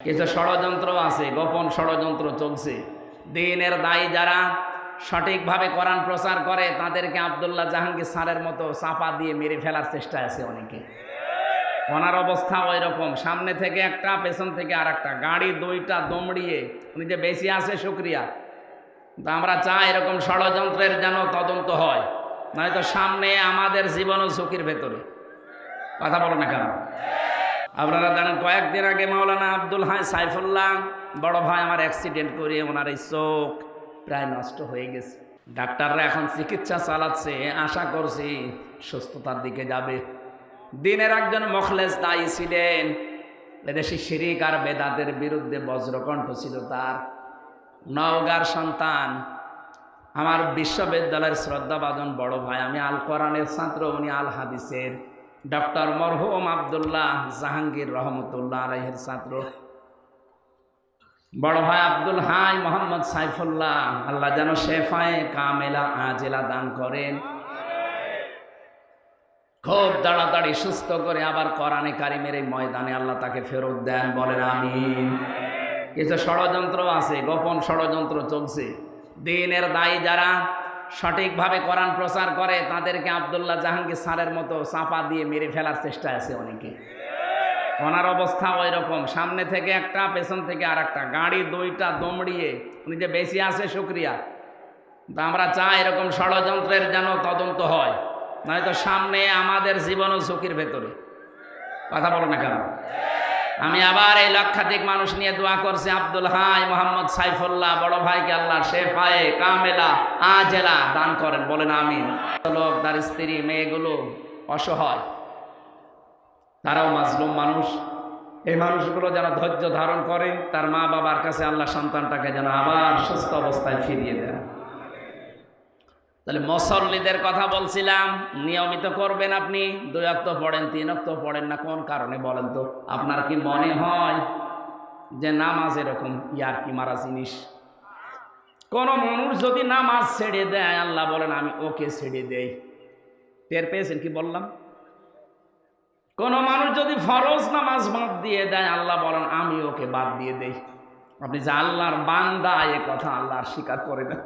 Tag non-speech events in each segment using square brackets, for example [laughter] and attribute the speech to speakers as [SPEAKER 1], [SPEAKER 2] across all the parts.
[SPEAKER 1] কিছু ষড়যন্ত্র আছে, গোপন ষড়যন্ত্র চলছে। দিনের দায়ী যারা সঠিকভাবে কোরআন প্রচার করে, তাদেরকে আবদুল্লাহ জাহাঙ্গীর সারের মতো চাপা দিয়ে মেরে ফেলার চেষ্টা আছে অনেকে। ওনার অবস্থা ওই রকম সামনে থেকে একটা, পেছন থেকে আর একটা গাড়ি দুইটা দমড়িয়ে উনি যে বেশি আছে শুক্রিয়া তা আমরা চাই এরকম ষড়যন্ত্রের যেন তদন্ত হয়। নয়তো সামনে আমাদের জীবনও ঝুঁকির ভেতরে। কথা বলো না কেন? আপনারা জানেন, কয়েকদিন আগে মাওলানা আব্দুল হাই সাইফুল্লাহ বড় ভাই আমার অ্যাক্সিডেন্ট করে ওনার এই চোখ প্রায় নষ্ট হয়ে গেছে। ডাক্তাররা এখন চিকিৎসা চালাচ্ছে, আশা করছি সুস্থতার দিকে যাবে। দিনের একজন মখলেস দায়ী ছিলেন এদেশে শিরিক আর বেদাতের বিরুদ্ধে বজ্রকণ্ঠ ছিল তার। নওগার সন্তান, আমার বিশ্ববিদ্যালয়ের শ্রদ্ধাবাদন বড় ভাই, আমি আল কোরআনের ছাত্র, উনি আল হাদিসের ডক্টর মরহুম আবদুল্লাহ জাহাঙ্গীর রহমতুল্লাহ আলহের ছাত্র। বড় ভাই আব্দুল হাই মোহাম্মদ সাইফুল্লাহ, আল্লাহ যেন শেফায়ে কামেলা আজেলা দান করেন। খুব তাড়াতাড়ি সুস্থ করে আবার কোরআনে কারিমের এই ময়দানে আল্লাহ তাকে ফেরত দেন, বলেন আমি কিছু ষড়যন্ত্র আছে, গোপন ষড়যন্ত্র চলছে। দিনের দায়ী যারা সঠিকভাবে কোরআন প্রচার করে, তাদেরকে আবদুল্লাহ জাহাঙ্গীর সারের মতো চাপা দিয়ে মেরে ফেলার চেষ্টা আছে অনেকে। ওনার অবস্থা ওই রকম সামনে থেকে একটা, পেছন থেকে আর একটা গাড়ি দুইটা দমড়িয়ে, উনি যে বেশি আছে শুক্রিয়া তা আমরা চাই এরকম ষড়যন্ত্রের যেন তদন্ত হয়। নয়তো সামনে আমাদের জীবনও ঝুঁকির ভেতরে। কথা বলো না কেন? আমি আবার এই লক্ষাধিক মানুষ নিয়ে দোয়া করছি, আব্দুল হাই মোহাম্মদ সাইফুল্লাহ, বড় ভাইকে আল্লাহ শেফায়ে কামেলা, আজেলা দান করেন, বলেন আমি লোক, তার স্ত্রী, মেয়েগুলো অসহায়। তারাও মাজলুম মানুষ। এই মানুষগুলো যেন ধৈর্য ধারণ করে, তার মা বাবার কাছে আল্লাহ সন্তানটাকে যেন আবার সুস্থ অবস্থায় ফিরিয়ে দেয় তাহলে মুসল্লিদের কথা বলছিলাম, নিয়মিত করবেন আপনি? দুই অক্ত পড়েন, তিন অক্ত পড়েন না, কোন কারণে বলেন তো? আপনার কি মনে হয় যে নামাজ এরকম ইয়ার কি মারা জিনিস? কোন মানুষ যদি নামাজ ছেড়ে দেয়, আল্লাহ বলেন, আমি ওকে ছেড়ে দেই। টের পেয়েছেন কি বললাম? কোন মানুষ যদি ফরজ নামাজ বাদ দিয়ে দেয়, আল্লাহ বলেন, আমি ওকে বাদ দিয়ে দেই। আপনি যে আল্লাহর বান্দা, এ কথা আল্লাহর স্বীকার করে না।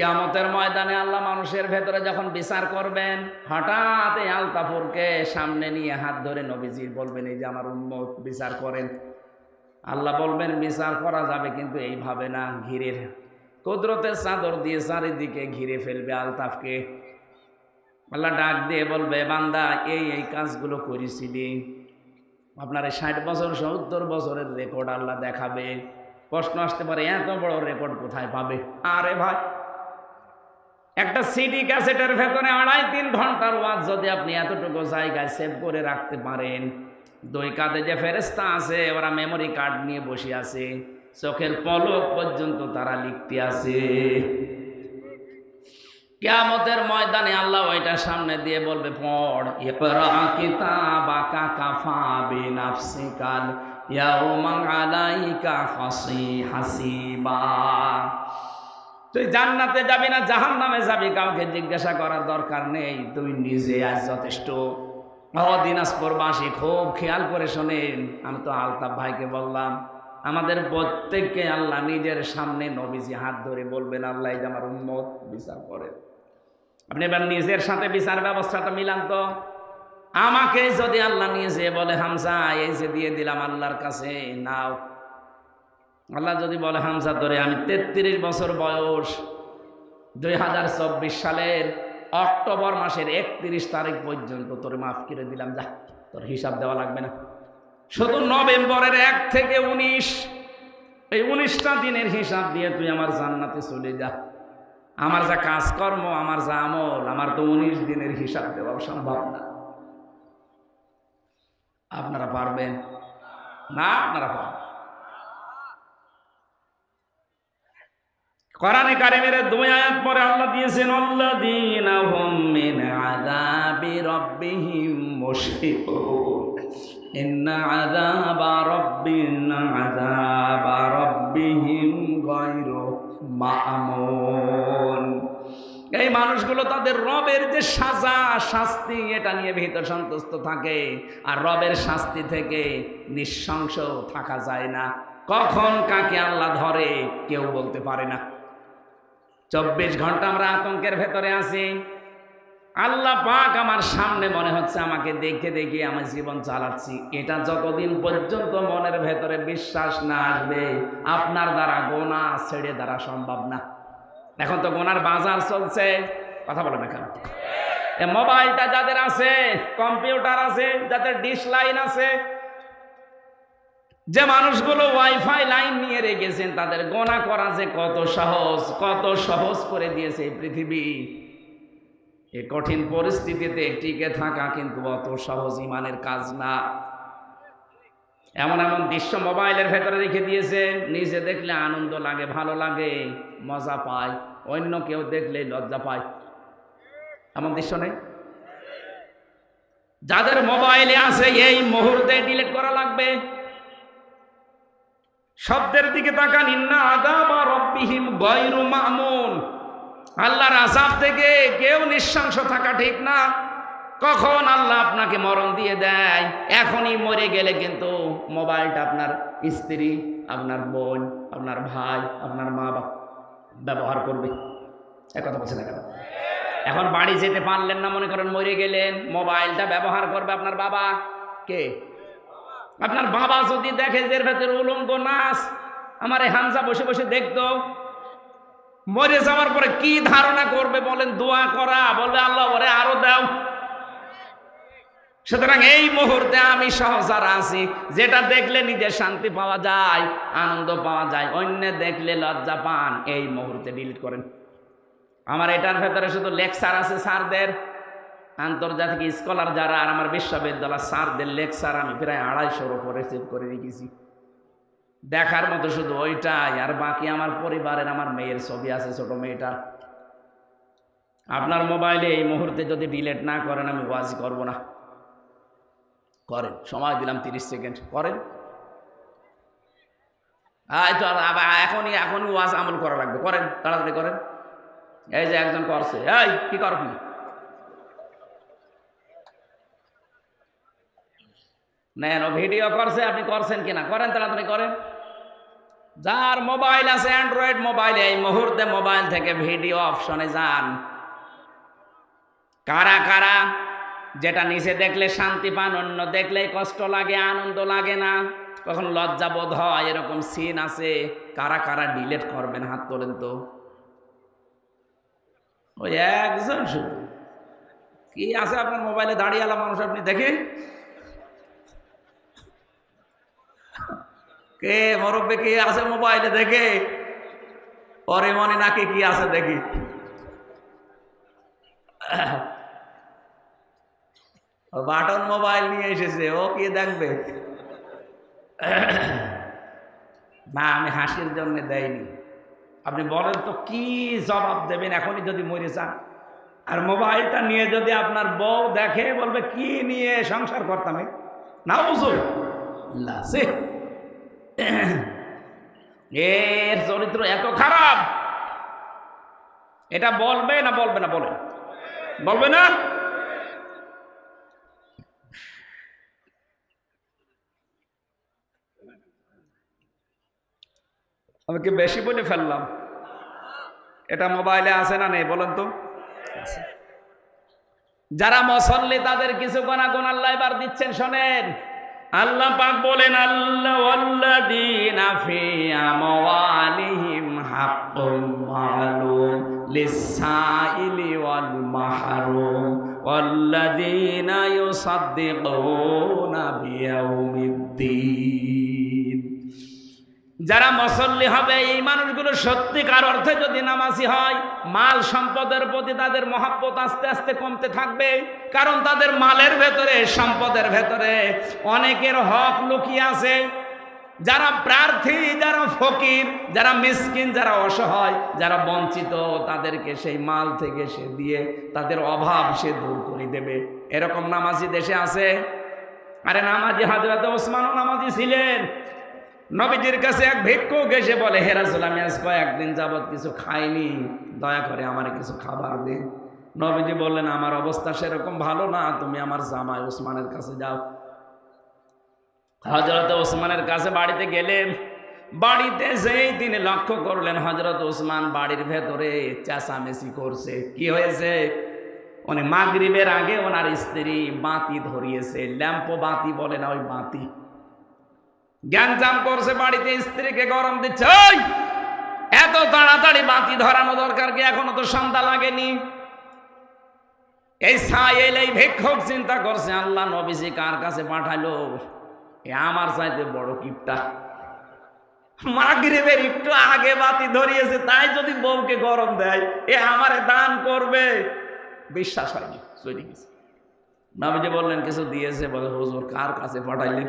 [SPEAKER 1] কেয়ামতের ময়দানে আল্লাহ মানুষের ভেতরে যখন বিচার করবেন, হঠাৎ এই আলতাফুরকে সামনে নিয়ে হাত ধরে নবীজির বলবেন, এই যে আমার উন্মত বিচার করেন। আল্লাহ বলবেন, বিচার করা যাবে, কিন্তু এইভাবে না, ঘিরে কুদরতের চাদর দিয়ে চারিদিকে ঘিরে ফেলবে আলতাফকে। আল্লাহ ডাক দিয়ে বলবে, বান্দা, এই এই কাজগুলো করেছিলি। আপনার এই ষাট বছর, সত্তর বছরের রেকর্ড আল্লাহ দেখাবে। প্রশ্ন আসতে পারে, এত বড় রেকর্ড কোথায় পাবে? আরে ভাই একটা সিডি ক্যাসেটের ভেতরে আড়াই তিন ঘণ্টার ওয়াজ যদি আপনি এতটুকু জায়গায় সেভ করে রাখতে পারেন। দুই কাঁধে যে ফেরেস্তা আছে, ওরা মেমোরি কার্ড নিয়ে বসে আছে। চোখের পলক পর্যন্ত তারা লিখতে আছে। কেয়ামতের ময়দানে আল্লাহ ওইটা সামনে দিয়ে বলবে, পড় তুই জান্নাতে যাবি না জাহান নামে যাবি, কাউকে জিজ্ঞাসা করার দরকার নেই। তুই নিজে আজ যথেষ্ট। ও দিনাজপুরবাসী খুব খেয়াল করে শোনেন। আমি তো আলতাফ ভাইকে বললাম, আমাদের প্রত্যেককে আল্লাহ নিজের সামনে নবীজি হাত ধরে বলবেন, আল্লাহ যে আমার উন্মত বিচার করে আপনি এবার নিজের সাথে বিচার ব্যবস্থাটা মিলান তো। আমাকে যদি আল্লাহ নিয়ে যে বলে হামসা এই যে দিয়ে দিলাম আল্লাহর কাছে, নাও। আল্লাহ যদি বলে হামসা ধরে, আমি তেত্রিশ বছর বয়স, দুই হাজার চব্বিশ সালের অক্টোবর মাসের একত্রিশ তারিখ পর্যন্ত তোর মাফ করে দিলাম, যা, তোর হিসাব দেওয়া লাগবে না। শুধু নভেম্বরের এক থেকে উনিশ, এই উনিশটা দিনের হিসাব দিয়ে তুই আমার জান্নাতে চলে যা। আমার যা কাজকর্ম, আমার যা আমল, আমার তো উনিশ দিনের হিসাব দেওয়া সম্ভব না। আপনারা পারবেন? না, আপনারা পারবেন কোরআনে কারিমের দুই আয়াত পরে আল্লাহ দিয়েছেন, আল্লাযীনা হুম মিন আযাবি রাব্বিহিম মুশফিকুন। ইন্না আযাবা রাব্বিনা আযাবা রাব্বিহিম গায়রু মা'মুন। এই মানুষগুলো তাদের রবের যে সাজা, শাস্তি, এটা নিয়ে ভীত সন্তুষ্ট থাকে। আর রবের শাস্তি থেকে নিঃশংস থাকা যায় না। কখন কাকে আল্লাহ ধরে, কেউ বলতে পারে না। চব্বিশ ঘণ্টা আমরা আতঙ্কের ভেতরে আছি। আল্লাহ পাক আমার সামনে মনে হচ্ছে আমাকে দেখে দেখে আমার জীবন চালাচ্ছি। এটা যতদিন পর্যন্ত মনের ভেতরে বিশ্বাস না আসবে, আপনার দ্বারা গোনা ছেড়ে দ্বারা সম্ভব না। এখন তো গোনার বাজার চলছে। কথা বলে না কেন এ মোবাইলটা যাদের আছে, কম্পিউটার আছে, যাদের ডিশ লাইন আছে যে মানুষগুলো ওয়াইফাই লাইন নিয়ে রেখেছেন, তাদের গোনা করা যে কত সহজ কত সহজ করে দিয়েছে এই পৃথিবী। এ কঠিন পরিস্থিতিতে টিকে থাকা কিন্তু অত সহজ ইমানের কাজ না। এমন এমন দৃশ্য মোবাইলের ভেতরে রেখে দিয়েছে, নিজে দেখলে আনন্দ লাগে, ভালো লাগে, মজা পায়, অন্য কেউ দেখলে লজ্জা পায়। এমন দৃশ্য নেই? যাদের মোবাইলে আছে, এই মুহূর্তে ডিলিট করা লাগবে। শব্দের দিকে তাকান, ইন্না আদাবা রব্বিহিম গয়রু মামুন। আল্লাহর আসাব থেকে কেউ নিঃশংস থাকা ঠিক না। কখন আল্লাহ আপনাকে মরণ দিয়ে দেয়? এখনই মরে গেলে কিন্তু মোবাইলটা আপনার স্ত্রী, আপনার বোন, আপনার ভাই, আপনার মা ব্যবহার করবে। এক কথা বলছে না কেন? এখন বাড়ি যেতে পারলেন না, মনে করেন মরে গেলেন, মোবাইলটা ব্যবহার করবে আপনার বাবা। কে? আপনার বাবা যদি দেখে যে ভেতরে উলঙ্গ নাচ, আমার এই হামজা বসে বসে দেখতো, মরে যাওয়ার পরে কি ধারণা করবে বলেন, দোয়া করা বলবে আল্লাহ ওরে আরও দাও। সুতরাং এই মুহূর্তে আমি সহজার আছি, যেটা দেখলে নিজের শান্তি পাওয়া যায়, আনন্দ পাওয়া যায়, অন্য দেখলে লজ্জা পান, এই মুহূর্তে ডিলিট করেন। আমার এটার ভেতরে শুধু লেকচার আছে স্যারদের। আন্তর্জাতিক স্কলার যারা আর আমার বিশ্ববিদ্যালয় স্যারদের লেকচার আমি প্রায় আড়াইশোর উপরে সেভ করে রেখেছি। দেখার মতো শুধু ওইটাই, আর বাকি আমার পরিবারের আমার মেয়ের ছবি আছে, ছোট মেয়েটার আপনার মোবাইলে এই মুহূর্তে যদি ডিলেট না করেন, আমি ওয়াজ করব না। করেন, সময় দিলাম তিরিশ সেকেন্ড, করেন। তো আবার এখনই এখনই ওয়াজ আমল করা লাগবে, করেন, তাড়াতাড়ি করেন। এই যে একজন করছে, এই, কি করবি নেন, ও ভিডিও করছে, আপনি করছেন কিনা? করেন তাড়াতাড়ি করেন। যার মোবাইল আছে অ্যান্ড্রয়েড মোবাইল এই মুহূর্তে মোবাইল থেকে ভিডিও অপশনে যান। কারা কারা? যেটা নিচে দেখলে শান্তি পান, অন্য দেখলেই কষ্ট লাগে, আনন্দ লাগে না। কখন লজ্জা বোধ হয়, এরকম সিন আছে। কারা কারা ডিলেট করবেন, হাত তোলেন তো। ওই একজন শুধু। কি আছে আপনার মোবাইলে দাঁড়িয়ে মানুষ, আপনি দেখে? কে মরব্বে কে আছে মোবাইলে দেখে? পরে মনে নাকি কি আছে দেখি। বাটন মোবাইল নিয়ে এসেছে, ও কি দেখবে? না, আমি হাসির জন্য দেয়নি। আপনি বলেন তো, কি জবাব দেবেন? এখনই যদি মরে যান। আর মোবাইলটা নিয়ে যদি আপনার বউ দেখে, বলবে, কি নিয়ে সংসার করতাম? না বুঝুন [coughs] এর চরিত্র এত খারাপ। এটা বলবে না বলবে না, বলে। বলবে না? আমি কি বেশি বলে ফেললাম? এটা মোবাইলে আছে না নেই, বলেন তো। যারা মসল্লি, তাদের কিছু গোনা আল্লাহ এবার দিচ্ছেন, শোনেন। আল্লাহ পাক বলেন আল্লাহ ওয়াল্লাযীনা ফি আমওয়ালিহিম হাক্কুম মালুম লিসাইলি ওয়াল মাহরুম ওয়াল্লাযীনা ইউসাদ্দিকুনা বিয়াউমিদ্দিন যারা মুসল্লি হবে, এই মানুষগুলো সত্যিকার অর্থে যদি নামাজি হয়, মাল সম্পদের প্রতি তাদের মহাব্বত আস্তে আস্তে কমতে থাকবে। কারণ তাদের মালের ভেতরে, সম্পদের ভেতরে অনেকের হক লুকিয়ে আছে। যারা প্রার্থী, যারা ফকির, যারা মিসকিন, যারা অসহায়, যারা বঞ্চিত, তাদেরকে সেই মাল থেকে সে দিয়ে তাদের অভাব সে দূর করে দেবে। এরকম নামাজি দেশে আছে? আরে নামাজি হাজরাতে ওসমানও নামাজি ছিলেন। নবীজির কাছে এক ভিক্ষুক এসে বলে হেরাসুল আমি আজ কয়েকদিন যাবৎ কিছু খাইনি, দয়া করে আমার কিছু খাবার দিন। নবীজি বললেন, আমার অবস্থা সেরকম ভালো না, তুমি আমার জামাই ওসমানের কাছে যাও। হজরত ওসমানের কাছে বাড়িতে গেলেন। বাড়িতে যেই তিনি লক্ষ্য করলেন হজরত ওসমান বাড়ির ভেতরে চেঁচামেচি করছে। কি হয়েছে? উনি মাগরিবের আগে ওনার স্ত্রী বাতি ধরিয়েছে। ল্যাম্পো বাতি বলে না ওই বাতি? জ্ঞানজাম করছে বাড়িতে, স্ত্রীকে গরম দিচ্ছে এত তাড়াতাড়ি বাতি ধরানো দরকার কি? এখনও তো সন্ধ্যা লাগেনি। এই সাইল এলে ভিক্ষক চিন্তা করছে, আল্লাহ নবীজি কার কাছে পাঠালো? এ আমার চাইতে বড় কিপটা। মাগরিবের একটু আগে বাতি ধরিয়েছে, তাই যদি বউকে গরম দেয়, এ আমারে দান করবে। বিশ্বাস হয়নি, চলে গেছে। নবীজি বললেন, কিছু দিয়েছে? বলে, হুজুর, কার কাছে পাঠাইলেন?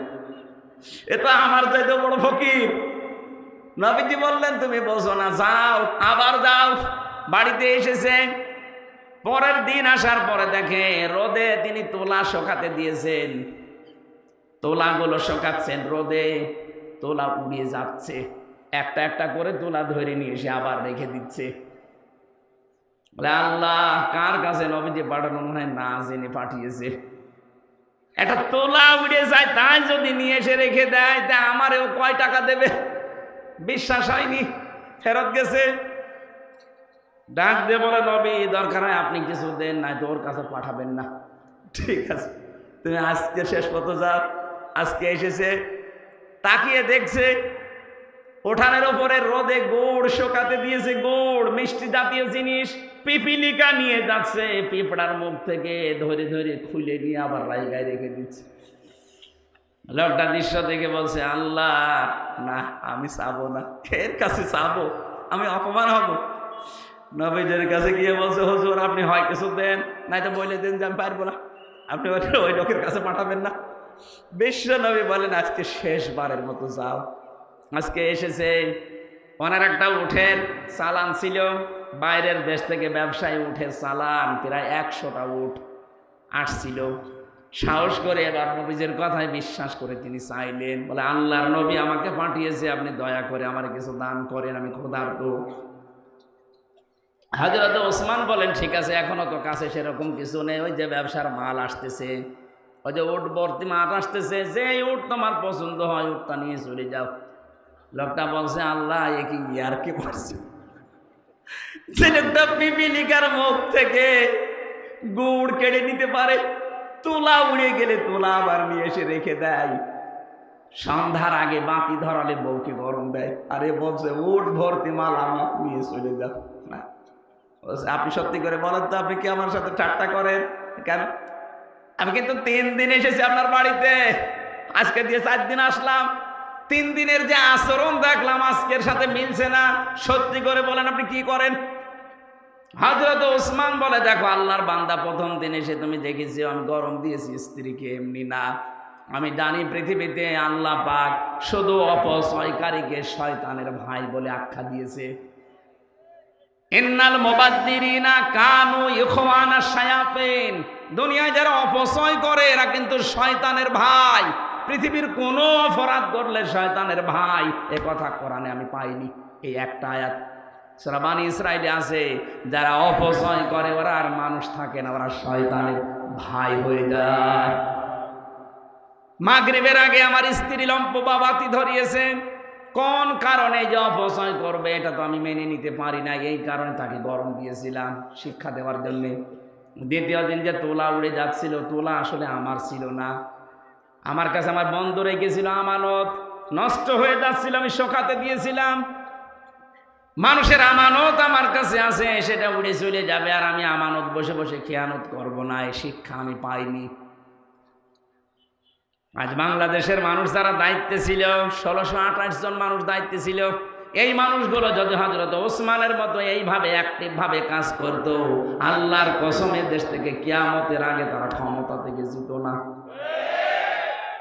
[SPEAKER 1] এ তো আমার চাইতে বড় ফকির। নবীজি বললেন, তুমি বসো না, যাও, আবার যাও। বাড়িতে এসেছে। পরের দিন আসার পরে দেখে রোদে তিনি তোলা শোকাতে দিয়েছেন। তোলাগুলো শোকাচ্ছেন, রোদে তোলা উড়িয়ে যাচ্ছে। একটা একটা করে তোলা ধরে নিয়ে এসে আবার রেখে দিচ্ছে। আল্লাহ, কার কাছে নবীজি পাঠানো মনে হয় না জেনে পাঠিয়েছে? একটা তোলা উড়ে যায়, তাই যদি নিয়ে এসে রেখে দেয়, তা আমারও কয় টাকা দেবে? বিশ্বাস হয়নি, ফেরত গেছে। ডাক দিয়ে বলে, নবী, দরকার হয় আপনি কিছু দেন, নাই তো ওর কাছে পাঠাবেন না। ঠিক আছে, তুমি আজকে শেষ পথ যাও, আজকে এসেছে, তাকিয়ে দেখছে ওঠানের ওপরে রোদে গুড় শোকাতে দিয়েছে গুড়, মিষ্টি জাতীয় জিনিস, পিপিলিকা নিয়ে যাচ্ছে, পিঁপড়ার মুখ থেকে ধরে ধরে খুলে নিয়ে আবার রাইগায় রেখে দিচ্ছে। লোকটা দৃশ্য দেখে বলছে, আল্লাহ, না, আমি চাবো না। এর কাছে চাবো, আমি অপমান হব। নবীদের কাছে গিয়ে বলছে, হুজুর, আপনি হয় কিছু দেন নাই তো বলে দেন যে আমি পারব না। আপনি ওই লোকের কাছে পাঠাবেন না। বিশ্ব নবী বলেন, আজকে শেষবারের মতো যাও। আজকে এসেছে। ওনার একটা উঠের চালান ছিল। বাইরের দেশ থেকে ব্যবসায়ী উঠে চালান, প্রায় একশোটা উঠ আসছিল। সাহস করে এবার নবীজের কথায় বিশ্বাস করে তিনি চাইলেন। বলে, আল্লাহর নবী আমাকে পাঠিয়েছে, আপনি দয়া করে আমার কিছু দান করেন, আমি ক্ষুধার্ত। হাজরত ওসমান বলেন, ঠিক আছে, এখনও তো কাছে সেরকম কিছু নেই। ওই যে ব্যবসার মাল আসতেছে, ওই যে উট ভর্তি মাল আসতেছে যে উঠ তোমার পছন্দ হয়, উটটা নিয়ে চলে যাও। লোকটা বলছে, আল্লাহ, এ কি ইয়ার কি করছে ছেলেটা পিপিলিকার মুখ থেকে গুড় কেড়ে নিতে পারে, তোলা উড়ে গেলে তোলা আবার নিয়ে এসে রেখে দেয়। সন্ধ্যার আগে বাতি ধরালে বউকে গরম দেয়। আরে বলছে, উঠ, ভর্তি মাল আমার নিয়ে চলে যাও। না। আপনি সত্যি করে বলেন তো, আপনি কি আমার সাথে ঠাট্টা করেন? কেন? আমি কিন্তু তিন দিন এসেছি আপনার বাড়িতে। আজকে দিয়ে চার দিন আসলাম। তিন দিনের যে আচরণ দেখলাম, আজকের সাথে মিলছে না। সত্যি করে বলেন আপনি কি করেন? হজরত ওসমান বলে, দেখো, আল্লাহর বান্দা প্রথম দিন এসে তুমি দেখেছি, আমি গরম দিয়েছি, স্ত্রীকে এমনি না। আমি জানি পৃথিবীতে আল্লাহ পাক শুধু অপচয়কারীকে শয়তানের ভাই বলে আখ্যা দিয়েছে। ইন্নাল মোবাদ্দিরিনা কানু ইখওয়ানা শায়াতিন। দুনিয়ায় যারা অপচয় করে, এরা কিন্তু শয়তানের ভাই। পৃথিবীর কোনো অপরাধ করলে শয়তানের ভাই, এ কথা কোরআনে আমি পাইনি। এই একটা আয়াত। শ্রাবানি ইসরায়েলে আছে, যারা অপচয় করে ওরা আর মানুষ থাকে না, ওরা শয়তানের ভাই হয়ে যায়। মাগরিবের আগে আমার স্ত্রী লম্প বাবাতি ধরিয়েছে। কোন কারণে যে অপচয় করবে, এটা তো আমি মেনে নিতে পারি না এই কারণে তাকে গরম দিয়েছিলাম শিক্ষা দেওয়ার জন্য। দ্বিতীয় দিন যে তোলা উড়ে যাচ্ছিল, তোলা আসলে আমার ছিল না। আমার কাছে আমার বন্ধ রেখেছিল আমানত, নষ্ট হয়ে যাচ্ছিল, আমি শোকাতে দিয়েছিলাম। মানুষের আমানত আমার কাছে আছে, সেটা উড়ে চলে যাবে আর আমি আমানত বসে বসে খেয়ানত করব না, এই শিক্ষা আমি পাইনি। আজ বাংলাদেশের মানুষ যারা দায়িত্বে ছিল, ষোলোশো আঠাশ জন মানুষ দায়িত্বে ছিল, এই মানুষগুলো যদি হজরত ওসমানের মতো এইভাবে অ্যাক্টিভভাবে কাজ করত, আল্লাহর কসমে দেশ থেকে কিয়ামতের আগে তারা ক্ষমতা থেকে যেত না।